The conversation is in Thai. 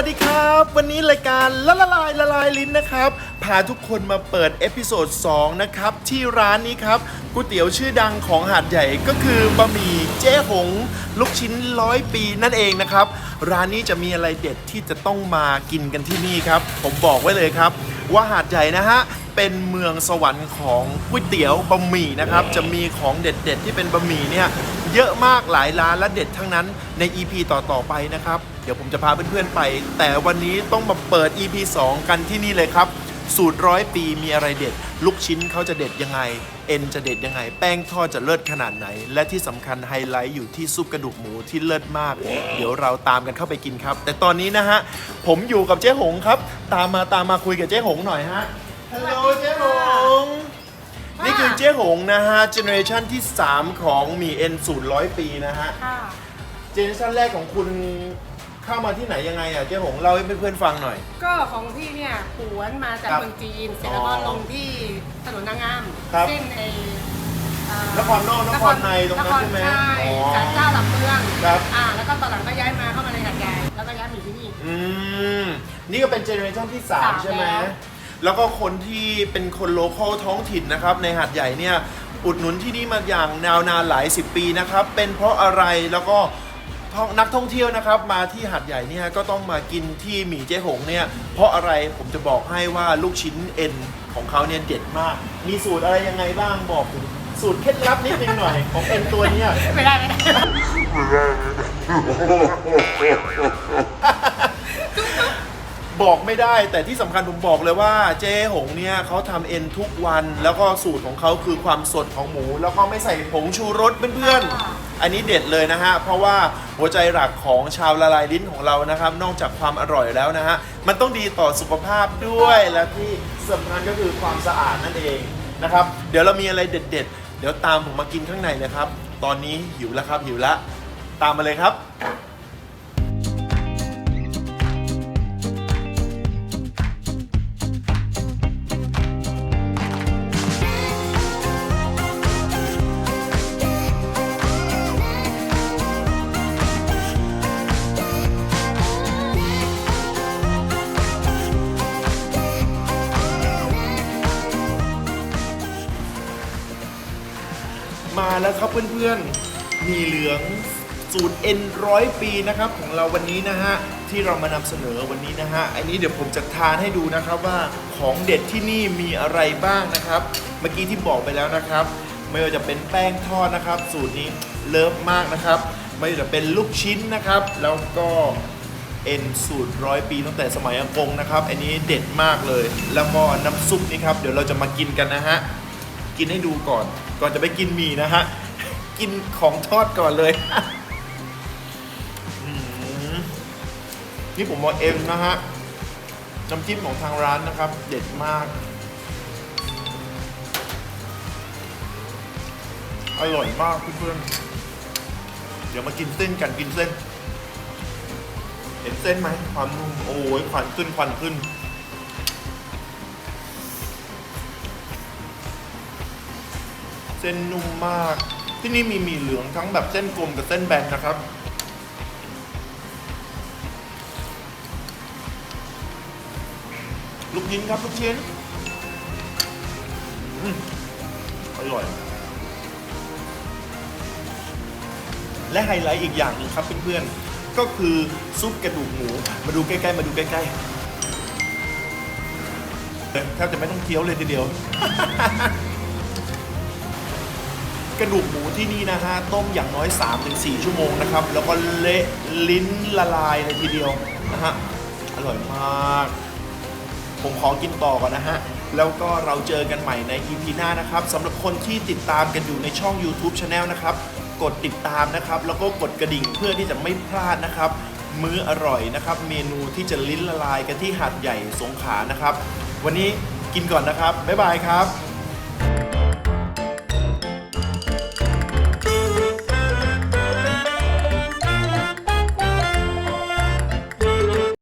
ัสดีครับ วันนี้รายการละละลายละลายลิ้นนะครับ พาทุกคนมาเปิดเอพิโซด2นะครับ ที่ร้านนี้ครับก๋วยเตี๋ยวชื่อดังของหาดใหญ่ก็คือบะหมี่เจ๊หง ลูกชิ้นร้อยปีนั่นเองนะครับ ร้านนี้จะมีอะไรเด็ดที่จะต้องมากินกันที่นี่ครับ ผมบอกไว้เลยครับ ว่าหาดใหญ่นะฮะ เป็นเมืองสวรรค์ของก๋วยเตี๋ยวบะหมี่นะครับ จะมีของเด็ดๆ ที่เป็นบะหมี่เนี่ยเยอะมากหลายร้านและเด็ดทั้งนั้นใน EP ต่อๆไปนะครับ เดี๋ยวผมจะพาเพื่อนๆไป แต่วันนี้ต้องมาเปิด EP 2 กันที่นี่เลยครับ สูตรร้อยปีมีอะไรเด็ด ลูกชิ้นเขาจะเด็ดยังไง เอ็นจะเด็ดยังไง แป้งทอดจะเลิศขนาดไหน และที่สำคัญไฮไลท์อยู่ที่ซุปกระดูกหมูที่เลิศมาก เดี๋ยวเราตามกันเข้าไปกินครับ แต่ตอนนี้นะฮะผมอยู่กับเจ๊หงครับ ตามมาตามมาคุยกับเจ๊หงหน่อยฮะฮัลโหลเจ๊หง นี่คือเจ๊หงนะฮะ เจเนอเรชันที่ 3 ของหมีเอ็นสูตรร้อยปีนะฮะ ค่ะ เจเนอเรชันแรกของคุณเข้ามาที่ไหนยังไงอะ เจ๊หงเล่าให้เพื่อนๆฟังหน่อย ก็ของพี่เนี่ยหวนมาจากครับเมืองจีน เสร็จแล้วก็อ๋อลงที่ถนนนางงามครับเส้นไอเอ่อนครนอกนครในตรงนั้นใช่ไหมใช่อ๋อจากเจ้าหลักเมืองครับอ่า แล้วก็ตอนหลังก็ย้ายมาเข้ามาในหาดใหญ่แล้วก็ย้ายมาอยู่ที่นี่ อืม นี่ก็เป็นเจเนอเรชันที่สาม3ใช่ไหม แล้ว แล้วก็คนที่เป็นคนโลเคอลท้องถิ่นนะครับในหาดใหญ่เนี่ยอุดหนุนที่นี่มาอย่างยาวนานหลายสิบปีนะครับ เป็นเพราะอะไรแล้วก็ท่องนักท่องเที่ยวนะครับ มาที่หาดใหญ่เนี่ยก็ต้องมากินที่หมี่เจ๊หงเนี่ย เพราะอะไรผมจะบอกให้ว่าลูกชิ้นเอ็นของเขาเนี่ยเด็ดมาก มีสูตรอะไรยังไงบ้างบอกถึงสูตรเคล็ดลับนิดนึงหน่อย ของเอ็นตัวเนี้ยไม่ได้ไม่ได้ บอกไม่ได้แต่ที่สำคัญผมบอกเลยว่าเจ๊หงเนี่ยเขาทำเอ็นทุกวัน แล้วก็สูตรของเขาคือความสดของหมู แล้วก็ไม่ใส่ผงชูรสเพื่อนๆ อันนี้เด็ดเลยนะฮะ เพราะว่าหัวใจหลักของชาวละลายลิ้นของเรานะครับ นอกจากความอร่อยแล้วนะฮะ มันต้องดีต่อสุขภาพด้วยและที่สำคัญก็คือความสะอาดนั่นเองนะครับ เดี๋ยวเรามีอะไรเด็ด ๆ เดี๋ยวตามผมมากินข้างในเลยครับ ตอนนี้หิวแล้วครับหิวแล้วตามมาเลยครับ แล้วครับเพื่อนๆ มีเหลืองสูตรเอ็นร้อยปีนะครับของเราวันนี้นะฮะที่เรามานำเสนอวันนี้นะฮะอันนี้เดี๋ยวผมจะทานให้ดูนะครับว่าของเด็ดที่นี่มีอะไรบ้างนะครับ เมื่อกี้ที่บอกไปแล้วนะครับ ไม่ว่าจะเป็นแป้งทอดนะครับ สูตรนี้เลิฟมากนะครับ ไม่ว่าจะเป็นลูกชิ้นนะครับ แล้วก็เอ็นสูตรร้อยปีตั้งแต่สมัยอากงนะครับ อันนี้เด็ดมากเลย แล้วก็น้ำซุปนี่ครับเดี๋ยวเราจะมากินกันนะฮะกินให้ดูก่อน ก่อนจะไปกินหมี่นะฮะ กินของทอดก่อนเลย นี่ผมบอเอ็มนะฮะ น้ำจิ้มของทางร้านนะครับ เด็ดมาก อร่อยมากเพื่อนๆ เดี๋ยวมากินเส้นกันกินเส้น เห็นเส้นไหมความนุ่มโอ้ยควันขึ้นควันขึ้น เส้นนุ่มมาก ที่นี่มีหมี่เหลืองทั้งแบบเส้นกลมกับเส้นแบนนะครับ ลูกชิ้นครับลูกชิ้นอร่อย และไฮไลท์อีกอย่างนึงครับเพื่อนๆ ก็คือซุปกระดูกหมู มาดูใกล้ๆ มาดูใกล้ๆแทบจะไม่ต้องเคี้ยวเลยทีเดียว กระดูกหมูที่นี่นะฮะต้มอย่างน้อย 3-4 ชั่วโมงนะครับ แล้วก็เละลิ้นละลายเลยทีเดียวนะฮะอร่อยมาก ผมขอกินต่อก่อนนะฮะ แล้วก็เราเจอกันใหม่ใน EP หน้านะครับสำหรับคนที่ติดตามกันอยู่ในช่อง YouTube Channel นะครับ กดติดตามนะครับ แล้วก็กดกระดิ่งเพื่อที่จะไม่พลาดนะครับ มื้ออร่อยนะครับ เมนูที่จะลิ้นละลายกันที่หาดใหญ่สงขลานะครับ วันนี้กินก่อนนะครับ บ๊ายบายครับ